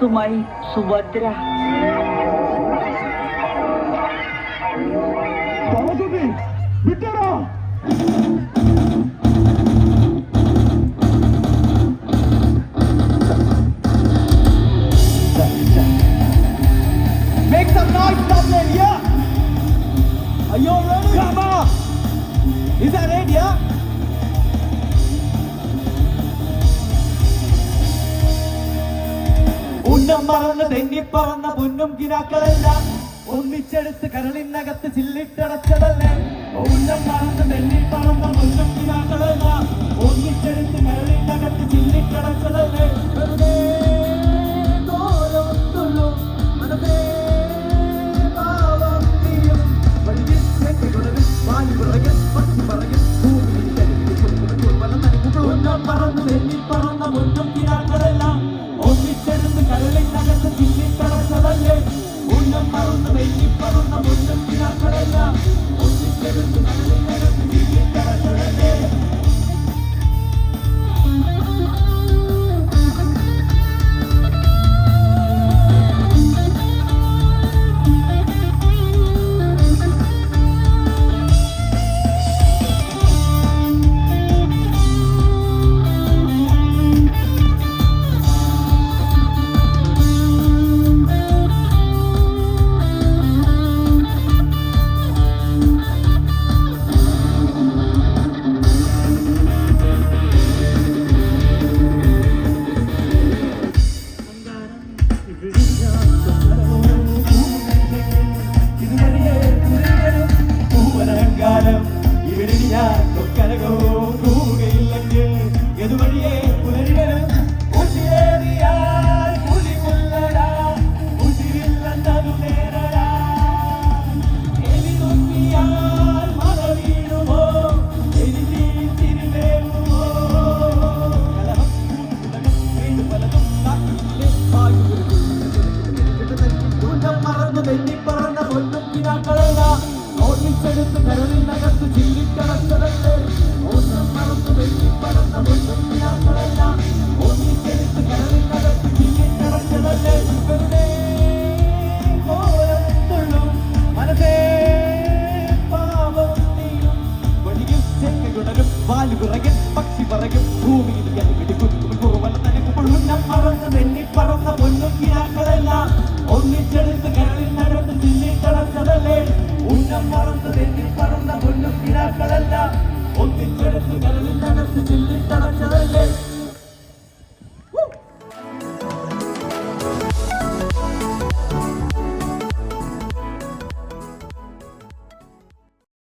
तुम्हाई सुभद्रा. तुम्ही ഉന്നം മറന്ന് തെന്നിപ്പറന്ന പൊന്നും കിനാക്കളെല്ലാം ഒന്നിച്ചെടുത്ത് കരളിനകത്ത് ചില്ലിട്ടടച്ചതല്ലേ? ഉന്നം മറന്ന് തെന്നിപ്പറന്ന പൊന്നും കിനാക്കളെല്ലാം ഒന്നിച്ചെടുത്ത് കരളിനകത്ത് ചില്ലിട്ടടച്ചതല്ലേ? വെറുതെ തോലൊത്തുള്ളൂ മനസ്സേ പാവം നീയും പറന്ന തെറ്റുകൊടവിൽ വായു vision. ഓർമ്മിച്ചെടുത്ത് കരളിനകത്ത് ചില്ലിക്കടച്ചതല്ലേ ഓർമ്മ മറന്നു തെന്നിപ്പറന്ന പൊന്നും കിനാക്കളല്ല ഓർമ്മിച്ചെടുത്ത് കരളിനകത്ത് വെറുതെ കോലത്തുള്ളൂ മനസ്സേ പാവം നീയും വഴിയിൽ ചെങ്ങുടരും വാലു പിറകിൽ പക്ഷി പറയും ഭൂമിയിൽ കുറവല്ല തനിക്കുമ്പോൾ ഉന്നം മറന്ന് പൊന്നും ഉന്നം മറന്ന് പറന്ന പൊന്നും കിനാക്കളെല്ലാം ഒന്നിച്ചെടുത്ത് കരളിൽ നടന്ന്